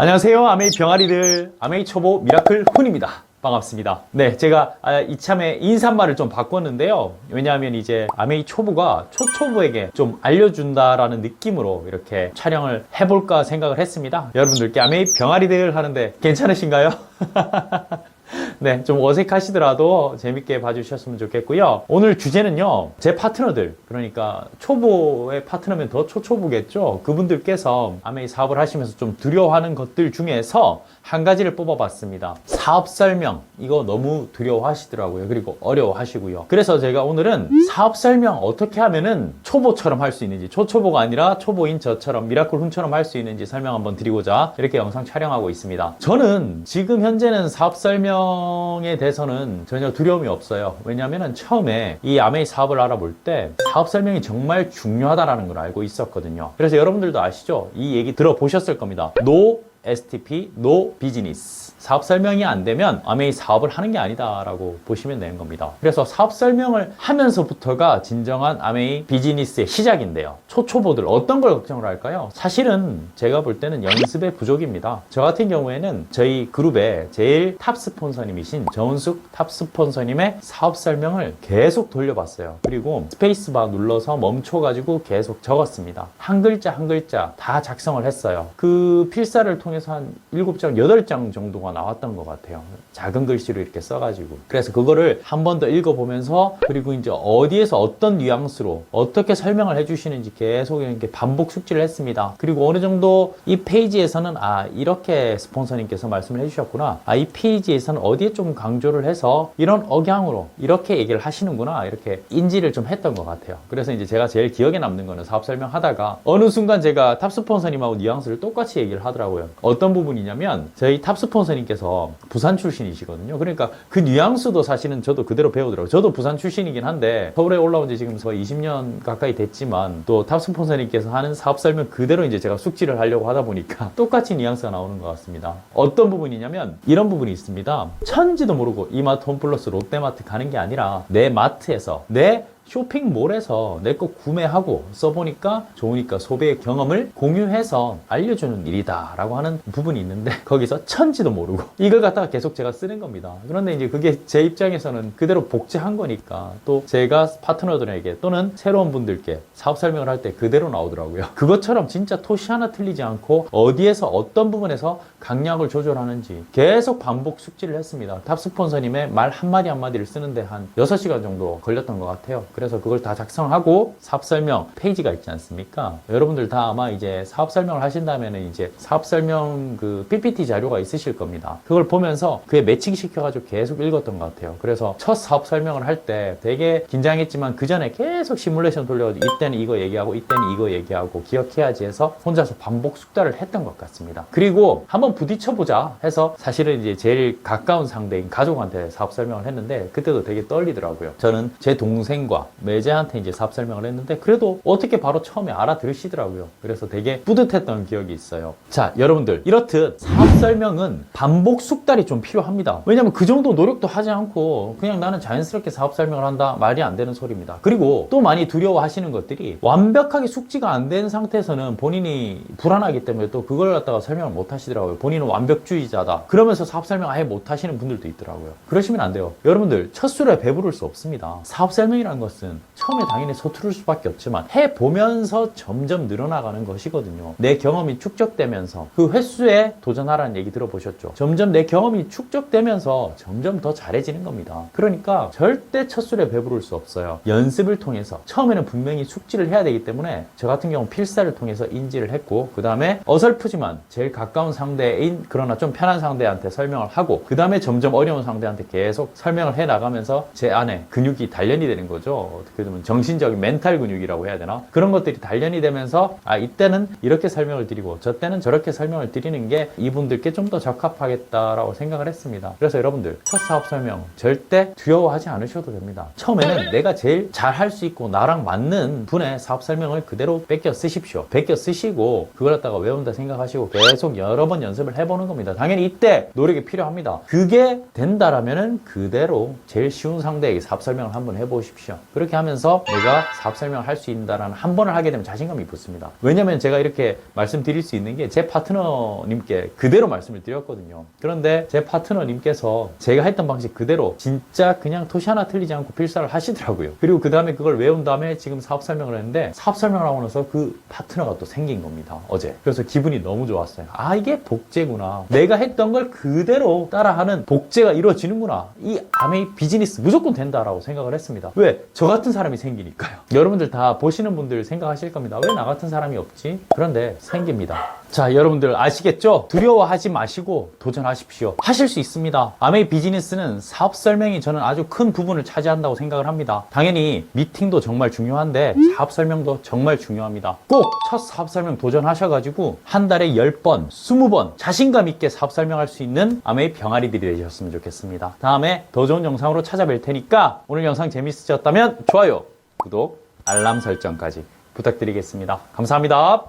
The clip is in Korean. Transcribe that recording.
안녕하세요. 아메이 병아리들, 아메이 초보 미라클 훈입니다. 반갑습니다. 네, 제가 아, 이참에 인사말을 좀 바꿨는데요. 왜냐하면 이제 아메이 초보가 초초보에게 좀 알려준다라는 느낌으로 이렇게 촬영을 해볼까 생각을 했습니다. 여러분들께 아메이 병아리들 하는데 괜찮으신가요? 네, 좀 어색하시더라도 재밌게 봐주셨으면 좋겠고요. 오늘 주제는요, 제 파트너들, 그러니까 초보의 파트너면 더 초초보겠죠. 그분들께서 아메이 사업을 하시면서 좀 두려워하는 것들 중에서 한 가지를 뽑아봤습니다. 사업 설명, 이거 너무 두려워하시더라고요. 그리고 어려워하시고요. 그래서 제가 오늘은 사업 설명 어떻게 하면은 초보처럼 할 수 있는지, 초초보가 아니라 초보인 저처럼 미라클 훈처럼 할 수 있는지 설명 한번 드리고자 이렇게 영상 촬영하고 있습니다. 저는 지금 현재는 사업 설명 에 대해서는 전혀 두려움이 없어요. 왜냐하면 처음에 이 아메이 사업을 알아볼 때 사업 설명이 정말 중요하다라는 걸 알고 있었거든요. 그래서 여러분들도 아시죠? 이 얘기 들어보셨을 겁니다. No STP, no business. 사업 설명이 안 되면 아메이 사업을 하는 게 아니다라고 보시면 되는 겁니다. 그래서 사업 설명을 하면서부터가 진정한 아메이 비즈니스의 시작인데요. 초초보들 어떤 걸 걱정을 할까요? 사실은 제가 볼 때는 연습의 부족입니다. 저 같은 경우에는 저희 그룹의 제일 탑 스폰서님이신 정은숙 탑 스폰서님의 사업 설명을 계속 돌려봤어요. 그리고 스페이스바 눌러서 멈춰가지고 계속 적었습니다. 한 글자 한 글자 다 작성을 했어요. 그 필사를 통해 서 한 7장, 8장 정도가 나왔던 것 같아요. 작은 글씨로 이렇게 써가지고. 그래서 그거를 한 번 더 읽어보면서 그리고 이제 어디에서 어떤 뉘앙스로 어떻게 설명을 해주시는지 계속 이렇게 반복 숙지를 했습니다. 그리고 어느 정도 이 페이지에서는 아, 이렇게 스폰서님께서 말씀을 해주셨구나. 아, 이 페이지에서는 어디에 좀 강조를 해서 이런 억양으로 이렇게 얘기를 하시는구나. 이렇게 인지를 좀 했던 것 같아요. 그래서 이제 제가 제일 기억에 남는 거는 사업 설명하다가 어느 순간 제가 탑 스폰서님하고 뉘앙스를 똑같이 얘기를 하더라고요. 어떤 부분이냐면 저희 탑 스폰서님께서 부산 출신이시거든요. 그러니까 그 뉘앙스도 사실은 저도 그대로 배우더라고요. 저도 부산 출신이긴 한데 서울에 올라온 지 지금 거의 20년 가까이 됐지만 또 탑 스폰서님께서 하는 사업 설명 그대로 이제 제가 숙지를 하려고 하다 보니까 똑같이 뉘앙스가 나오는 것 같습니다. 어떤 부분이냐면 이런 부분이 있습니다. 천지도 모르고 이마트 홈플러스 롯데마트 가는 게 아니라 내 마트에서 내 쇼핑몰에서 내 거 구매하고 써보니까 좋으니까 소비의 경험을 공유해서 알려주는 일이다 라고 하는 부분이 있는데 거기서 천지도 모르고 이걸 갖다가 계속 제가 쓰는 겁니다. 그런데 이제 그게 제 입장에서는 그대로 복제한 거니까 또 제가 파트너들에게 또는 새로운 분들께 사업 설명을 할 때 그대로 나오더라고요. 그것처럼 진짜 토시 하나 틀리지 않고 어디에서 어떤 부분에서 강약을 조절하는지 계속 반복 숙지를 했습니다. 탑 스폰서님의 말 한마디 한마디를 쓰는데 한 6시간 정도 걸렸던 것 같아요 그래서 그걸 다 작성하고 사업 설명 페이지가 있지 않습니까? 여러분들 다 아마 이제 사업 설명을 하신다면은 이제 사업 설명 그 PPT 자료가 있으실 겁니다. 그걸 보면서 그에 매칭 시켜가지고 계속 읽었던 것 같아요. 그래서 첫 사업 설명을 할 때 되게 긴장했지만 그 전에 계속 시뮬레이션 돌려가지고 이때는 이거 얘기하고 이때는 이거 얘기하고 기억해야지 해서 혼자서 반복 숙달을 했던 것 같습니다. 그리고 한번 부딪혀보자 해서 사실은 이제 제일 가까운 상대인 가족한테 사업 설명을 했는데 그때도 되게 떨리더라고요. 저는 제 동생과 매제한테 이제 사업 설명을 했는데 그래도 어떻게 바로 처음에 알아들으시더라고요. 그래서 되게 뿌듯했던 기억이 있어요. 자, 여러분들 이렇듯 사업 설명은 반복 숙달이 좀 필요합니다. 왜냐면 그 정도 노력도 하지 않고 그냥 나는 자연스럽게 사업 설명을 한다 말이 안 되는 소리입니다. 그리고 또 많이 두려워하시는 것들이 완벽하게 숙지가 안 된 상태에서는 본인이 불안하기 때문에 또 그걸 갖다가 설명을 못 하시더라고요. 본인은 완벽주의자다. 그러면서 사업 설명 아예 못 하시는 분들도 있더라고요. 그러시면 안 돼요. 여러분들 첫 술에 배부를 수 없습니다. 사업 설명이라는 것은 처음에 당연히 서투를 수밖에 없지만 해보면서 점점 늘어나가는 것이거든요. 내 경험이 축적되면서 그 횟수에 도전하라는 얘기 들어보셨죠? 점점 내 경험이 축적되면서 점점 더 잘해지는 겁니다. 그러니까 절대 첫 술에 배부를 수 없어요. 연습을 통해서 처음에는 분명히 숙지를 해야 되기 때문에 저 같은 경우 필사를 통해서 인지를 했고 그 다음에 어설프지만 제일 가까운 상대인 그러나 좀 편한 상대한테 설명을 하고 그 다음에 점점 어려운 상대한테 계속 설명을 해 나가면서 제 안에 근육이 단련이 되는 거죠. 어떻게 보면 정신적인 멘탈 근육이라고 해야 되나? 그런 것들이 단련이 되면서 아 이때는 이렇게 설명을 드리고 저 때는 저렇게 설명을 드리는 게 이분들께 좀 더 적합하겠다라고 생각을 했습니다. 그래서 여러분들 첫 사업 설명 절대 두려워하지 않으셔도 됩니다. 처음에는 내가 제일 잘 할 수 있고 나랑 맞는 분의 사업 설명을 그대로 뺏겨 쓰십시오. 뺏겨 쓰시고 그걸 갖다가 외운다 생각하시고 계속 여러 번 연습을 해보는 겁니다. 당연히 이때 노력이 필요합니다. 그게 된다라면은 그대로 제일 쉬운 상대에게 사업 설명을 한번 해보십시오. 그렇게 하면서 내가 사업 설명을 할 수 있다라는 한 번을 하게 되면 자신감이 붙습니다. 왜냐면 제가 이렇게 말씀드릴 수 있는 게 제 파트너님께 그대로 말씀을 드렸거든요. 그런데 제 파트너님께서 제가 했던 방식 그대로 진짜 그냥 토시 하나 틀리지 않고 필사를 하시더라고요. 그리고 그 다음에 그걸 외운 다음에 지금 사업 설명을 했는데 사업 설명을 하고 나서 그 파트너가 또 생긴 겁니다. 어제. 그래서 기분이 너무 좋았어요. 아, 이게 복제구나. 내가 했던 걸 그대로 따라하는 복제가 이루어지는구나. 이 아메이 비즈니스 무조건 된다라고 생각을 했습니다. 왜? 저 같은 사람이 생기니까요. 여러분들 다 보시는 분들 생각하실 겁니다. 왜 나 같은 사람이 없지? 그런데 생깁니다. 자, 여러분들 아시겠죠? 두려워하지 마시고 도전하십시오. 하실 수 있습니다. 아메이 비즈니스는 사업 설명이 저는 아주 큰 부분을 차지한다고 생각을 합니다. 당연히 미팅도 정말 중요한데 사업 설명도 정말 중요합니다. 꼭 첫 사업 설명 도전하셔가지고 한 달에 10번, 20번 자신감 있게 사업 설명할 수 있는 아메이 병아리들이 되셨으면 좋겠습니다. 다음에 더 좋은 영상으로 찾아뵐 테니까 오늘 영상 재밌으셨다면 좋아요, 구독, 알람 설정까지 부탁드리겠습니다. 감사합니다.